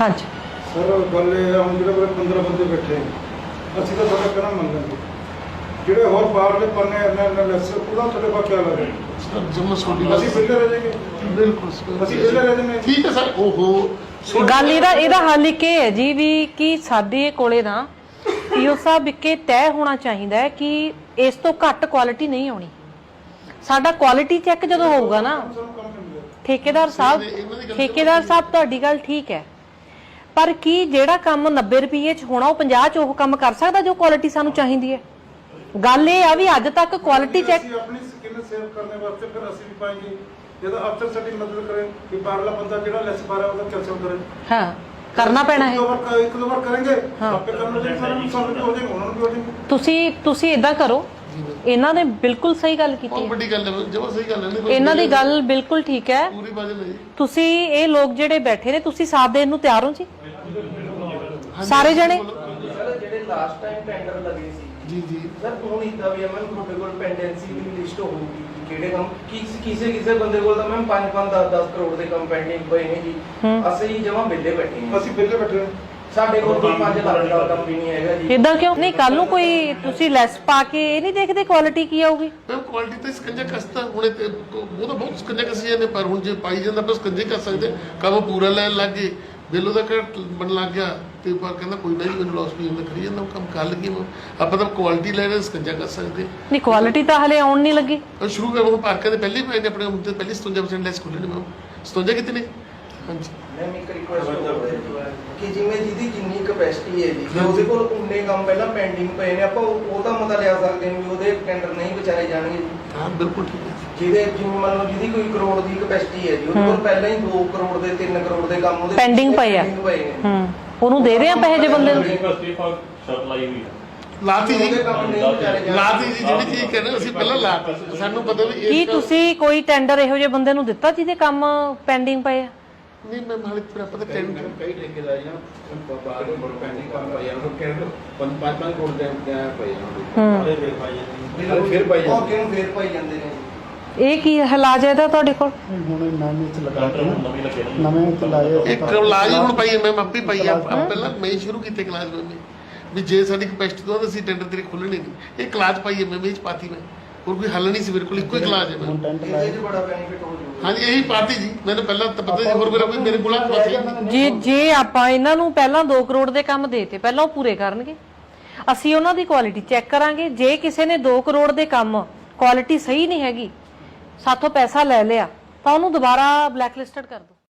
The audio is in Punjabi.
ਹਾਂਜੀ। ਸਰ ਗੱਲ ਇਹ ਆ ਹੁਣ ਜਿਹੜੇ ਮੇਰੇ 15 ਬੰਦੇ ਬੈਠੇ ਆ ਅਸੀਂ ਤਾਂ ਤੁਹਾਡਾ ਕਹਿਣਾ ਮੰਨਾਂਗੇ ਜਿਹੜੇ ਹੋਰ ਬਾਹਰਲੇ ਪੰਨੇ ਇੰਨਾ ਇੰਨਾ ਲੈਸ ਉਹਦਾ ਤੁਹਾਡੇ ਕੋਲ ਕੀ ਲੱਗੇ ਸਰ ਜਮਾ ਛੋਟੀ ਗੱਲ ਅਸੀਂ ਵਿਹਲੇ ਰਹਿ ਜਾਈਏ। ਬਿਲਕੁਲ ਸਰ। ਅਸੀਂ ਵਿਹਲੇ ਰਹਿ ਜਾਂਦੇ ਹਾਂ। ਠੀਕ ਹੈ ਸਰ ਓਹੋ। ਗੱਲ ਇਹਦਾ ਇਹਦਾ ਹੱਲ ਇੱਕ ਇਹ ਹੈ ਜੀ ਵੀ ਕਿ ਸਾਡੇ ਕੋਲੇ ਨਾ ਪੀਓ ਸਾਹਿਬ ਇੱਕੇ ਤੈਅ ਹੋਣਾ ਚਾਹੀਦਾ ਹੈ ਕਿ ਇਸ ਤੋਂ ਘੱਟ ਕੁਆਲਿਟੀ ਨਹੀਂ ਆਉਣੀ। ਸਾਡਾ ਕੁਆਲਿਟੀ ਚੈੱਕ ਜਦੋਂ ਹੋਊਗਾ ਨਾ ਸਾਨੂੰ ਕੰਮ ਨਹੀਂ ਮਿਲਿਆ ਠੇਕੇਦਾਰ ਸਾਹਿਬ ਠੇਕੇਦਾਰ ਸਾਹਿਬ ਤੁਹਾਡੀ ਗੱਲ ਠੀਕ ਹੈ। ਪਰ ਕੀ ਜਿਹੜਾ ਕੰਮ 90 ਰੁਪਏ ਚ ਹੋਣਾ ਉਹ 50 ਚ ਉਹ ਕੰਮ ਕਰ ਸਕਦਾ ਜੋ ਕੁਆਲਿਟੀ ਸਾਨੂੰ ਚਾਹੀਦੀ ਹੈ? ਗੱਲ ਇਹ ਆ ਵੀ ਅੱਜ ਤੱਕ ਕੁਆਲਿਟੀ ਚੈੱਕ ਅਸੀਂ ਆਪਣੀ ਸਕਿੱਲ ਸੇਵ ਕਰਨ ਵਾਸਤੇ ਫਿਰ ਅਸੀਂ ਵੀ ਪਾएंगे ਜਦੋਂ ਅਫਸਰ ਸਾਡੀ ਮਦਦ ਕਰੇ ਕਿ ਬਾਹਰਲਾ ਬੰਦਾ ਜਿਹੜਾ ਲੈਸ ਰਿਹਾ ਉਹਦਾ ਕੈਂਸਲ ਕਰੇ। ਹਾਂ ਕਰਨਾ ਪੈਣਾ ਹੈ ਇੱਕ ਦੋ ਵਾਰ ਕਰਾਂਗੇ ਆਪੇ ਕੰਮ ਦੇ ਸਾਨੂੰ ਸਾਨੂੰ ਵੀ ਹੋ ਜਾਏਗਾ ਉਹਨਾਂ ਨੂੰ ਵੀ ਹੋ ਜਾਏਗਾ। ਤੁਸੀਂ ਤੁਸੀਂ ਇਦਾਂ ਕਰੋ ਇਹਨਾਂ ਨੇ ਬਿਲਕੁਲ ਸਹੀ ਗੱਲ ਕੀਤੀ ਬਹੁਤ। ਵੱਡੀ ਗੱਲ ਹੈ ਜਮਾ ਸਹੀ ਗੱਲ ਹੈ ਨਹੀਂ ਕੋਈ ਇਹਨਾਂ ਦੀ ਗੱਲ ਬਿਲਕੁਲ ਠੀਕ ਹੈ। ਪੂਰੀ ਤੁਸੀਂ ਇਹ ਲੋਕ ਜਿਹੜੇ ਬੈਠੇ ਨੇ ਤੁਸੀਂ ਸਾਥ ਦੇਣ ਨੂੰ ਤਿਆਰ ਹੋ ਜੀ? ਸਾਰੇ ਜਣੇ? ਸਰ ਜਿਹੜੇ ਲਾਸਟ ਟਾਈਮ ਟੈਂਡਰ ਲੱਗੇ ਸੀ ਜੀ ਜੀ। ਸਰ ਹੁਣ ਇਦਾਂ ਵੀ ਮੈਮ ਤੁਹਾਡੇ ਕੋਲ ਪੈਂਡੈਂਸੀ ਦੀ ਲਿਸਟ ਹੋਊਗੀ। ਕਿਹੜੇ ਕੰਮ ਕਿਸ ਕਿਸੇ ਕਿਸੇ ਬੰਦੇ ਕੋਲ ਤਾਂ ਮੈਮ 5 5 10 10 ਕਰੋੜ ਦੇ ਕੰਮ ਪੈਂਡਿੰਗ ਪਏ ਨੇ ਜੀ। ਅਸੀਂ ਜਮਾ ਵਿਹਲੇ ਬੈਠੇ ਹਾਂ। ਅਸੀਂ ਵਿਹਲੇ ਬੈਠੇ ਹਾਂ। ਸਾਡੇ ਕੋਲ ਕੋਈ 5 ਲੱਖ ਦਾ ਕੰਮ ਵੀ ਨਹੀਂ ਹੈਗਾ ਜੀ। ਇਦਾਂ ਕਿਉਂ? ਨਹੀਂ ਕੱਲ ਨੂੰ ਕੋਈ ਤੁਸੀਂ ਲੈਸ ਪਾ ਕੇ ਇਹ ਨਹੀਂ ਦੇਖਦੇ ਕੁਆਲਿਟੀ ਕੀ ਆਊਗੀ? ਮੈਮ ਕੁਆਲਿਟੀ ਤਾਂ ਸਕੰਜਾ ਕਸਤਾ ਹੁਣੇ ਤੇ ਉਹ ਤਾਂ ਬਹੁਤ ਸਕੰਜਾ ਕਸੀ ਜਾਂਦੇ ਪਰ ਹੁਣ ਜੇ ਪਾਈ ਜਾਂਦਾ ਬਸ ਸਕੰਜੇ ਕਰ ਸਕਦੇ। ਕੰਮ ਪੂਰਾ ਲੈਣ ਲੱਗ ਗਏ ਬਿੱਲੋ ਦਾ ਘਟ ਬਣ ਲੱਗ ਗਿਆ ਤੇ ਪਰ ਕਹਿੰਦਾ ਕੋਈ ਨਹੀਂ ਮੈਨੂੰ ਲਾਸ ਵੀ ਹੁੰਦਾ ਕਰੀ ਜਾਂਦਾ ਉਹ ਕੰਮ ਕਰ ਲਗੀ ਆਪਾਂ ਤਾਂ ਕੁਆਲਿਟੀ ਲੈ ਰਹੇ ਸਕੰਜਾ ਕਰ ਸਕਦੇ। ਨਹੀਂ ਕੁਆਲਿਟੀ ਤਾਂ ਹਲੇ ਆਉਣ ਨਹੀਂ ਲੱਗੀ। ਉਹ ਸ਼ੁਰੂ ਕਰ ਉਹ ਪਾਰਕਾਂ ਦੇ ਪਹਿਲੇ ਹੀ ਪਏ ਨੇ ਆਪਣੇ ਤੇ ਪਹਿਲੇ 57% ਲੈਸ ਖੁੱਲੇ ਨੇ ਮੈਮ 57 ਕਿਤੇ ਨੇ? ਹਾਂਜੀ। ਮੈਮ ਇੱਕ ਰਿਕੁਐਸਟ ਕਿ ਜਿਵੇਂ ਜਿਹਦੀ ਜਿੰਨੀ ਕਪੈਸਿਟੀ ਹੈ ਜੀ ਜੇ ਉਹਦੇ ਕੋਲ ਉਨੇ ਕੰਮ ਪਹਿਲਾਂ ਪੈਂਡਿੰਗ ਪਏ ਨੇ ਆਪਾਂ ਉਹ- ਉਹਦਾ ਮਤਾ ਲਿਆ ਸਕਦੇ ਹਾਂ ਵੀ ਉਹਦੇ ਟੈਂਡਰ ਨਹੀਂ ਵਿਚਾਰੇ ਜਾਣਗੇ ਜੀ ਹਾਂ ਬਿਲਕੁਲ ਠੀਕ ਹੈ ਜਿਹਦੇ ਜਿਵੇਂ ਮੰਨ ਲਓ ਜਿਹਦੀ ਕੋਈ ਕਰੋੜ ਦੀ ਕਪੈਸਿਟੀ ਹੈ ਜੀ ਉਹਦੇ ਕੋਲ ਪਹਿਲਾਂ ਹੀ 2 ਕਰੋੜ ਦੇ 3 ਕਰੋੜ ਦੇ ਕੰਮ ਉਹਦੇ Pending ਪਏ ਆ। pending ਪਏ ਨੇ ਹੂੰ ਉਹਨੂੰ ਦੇ ਰਹੇ ਆ ਪੈਸੇ ਜੇ ਬੰਦੇ ਨੂੰ ਯੂਨੀਵਰਸਿਟੀ ਫਾਰ ਸ਼ਰਤ ਲਾਈ ਹੋਈ ਹੈ ਲਾਤੀ ਜੀ ਉਹਦੇ ਕੰਮ ਨਹੀਂ ਵਿਚਾਰੇ ਜਾਣਗੇ ਲਾਤੀ ਜੀ ਜਿਹੜੀ ਚੀਜ਼ ਕਹਿੰਦੇ ਅਸੀਂ ਪਹਿਲਾਂ ਲਾਤੀ ਸਾਨੂੰ ਪਤਾ ਵੀ ਕੀ ਇਸ ਕੰਮ- ਤੁਸੀਂ ਕੋਈ ਟੈਂਡਰ ਇਹੋ ਜਿਹੇ ਬੰਦੇ ਨੂੰ ਦਿੱਤਾ ਜਿਹਦੇ ਕੰਮ ਪੈਂਡਿੰਗ ਪਏ ਆ? ਨਹੀਂ ਮੈਂ ਹਾਲੇ ਫਿਰ ਆਪਾਂ ਤਾਂ ਟੈਂਡਰ ਕਈ ਠੇਕੇਦਾਰੀਆਂ ਬਾਹਰ ਦੇ ਪੈਂਡਿੰਗ ਕੰਮ ਪਈ ਉਹਨਾਂ ਨੂੰ ਕਹਿੰਦੇ ਪੰਜ ਪੰਜ ਪੰਜ ਕਰੋੜ ਦੇ ਦੇ ਪਏ ਉਹਨਾਂ ਹੂੰ। ਨੂੰ। ਫਿਰ ਪਾਈ ਉਹ ਕਿਉਂ ਫੇਰ ਪਾਈ ਜਾਂਦੇ ਨੇ? ਇਹ ਕੀ ਇਲਾਜ ਹੈ ਤੁਹਾਡੇ ਕੋਲ? ਹੁਣ ਨਵੇਂ ਚ ਲਗਾ ਕੇ ਨਵੀਂ ਲੱਗੇ ਨੇ। ਨਵੇਂ ਚ ਲਾਏ ਇੱਕ ਕਲਾਸ ਹੁਣ ਪਾਈ ਮੈਂ ਆਪੇ ਪਾਈ ਆ। ਪਹਿਲਾਂ ਮੈਂ ਸ਼ੁਰੂ ਕੀਤੇ ਕਲਾਸ ਮੈਂ ਵੀ। ਵੀ ਜੇ ਸਾਡੀ ਕਪੈਸਿਟੀ ਤੋਂ ਅਸੀਂ ਟੈਂਡਰ ਤੇਰੇ ਖੋਲਣੇ ਨਹੀਂ। ਇਹ ਕਲਾਸ ਪਾਈ ਮੈਂ ਵੀ ਇਹ 'ਚ ਪਾਤੀ ਮੈਂ। ਹੋਰ ਕੋਈ ਹੱਲ ਨਹੀਂ ਸੀ ਮੇਰੇ ਕੋਲ ਇੱਕੋ ਹੀ ਕਲਾਸ ਹੈ ਮੈਂ ਹੁਣ ਇਹਦੇ 'ਚ ਬੜਾ ਬੈਨੀਫਿਟ ਹੋ ਜਾਊਗਾ ਹਾਂਜੀ, ਇਹੀ ਪਾਤੀ ਜੀ। ਮੈਨੂੰ ਪਹਿਲਾਂ ਤਾਂ ਪਤਾ ਸੀ, ਹੋਰ ਮੇਰਾ ਕੋਈ ਮੇਰੇ ਕੋਲ ਪਤਾ ਹੀ ਜੇ ਜੇ ਆਪਾਂ ਇਹਨਾਂ ਨੂੰ ਪਹਿਲਾਂ 2 ਕਰੋੜ ਦੇ ਕੰਮ ਦੇਤੇ, ਪਹਿਲਾਂ ਉਹ ਪੂਰੇ ਕਰਨਗੇ। ਅਸੀਂ ਉਹਨਾਂ ਦੀ ਕੁਆਲਿਟੀ ਚੈੱਕ ਕਰਾਂਗੇ। ਜੇ ਕਿਸੇ ਨੇ 2 ਕਰੋੜ ਦੇ ਕੰਮ ਕੁਆਲਿਟੀ ਸਹੀ ਨਹੀਂ ਹੈਗੀ, ਸਾਥੋਂ ਪੈਸਾ ਲੈ ਲਿਆ, ਤਾਂ ਉਹਨੂੰ ਦੁਬਾਰਾ ਬਲੈਕਲਿਸਟਡ ਕਰ ਦਿਓ।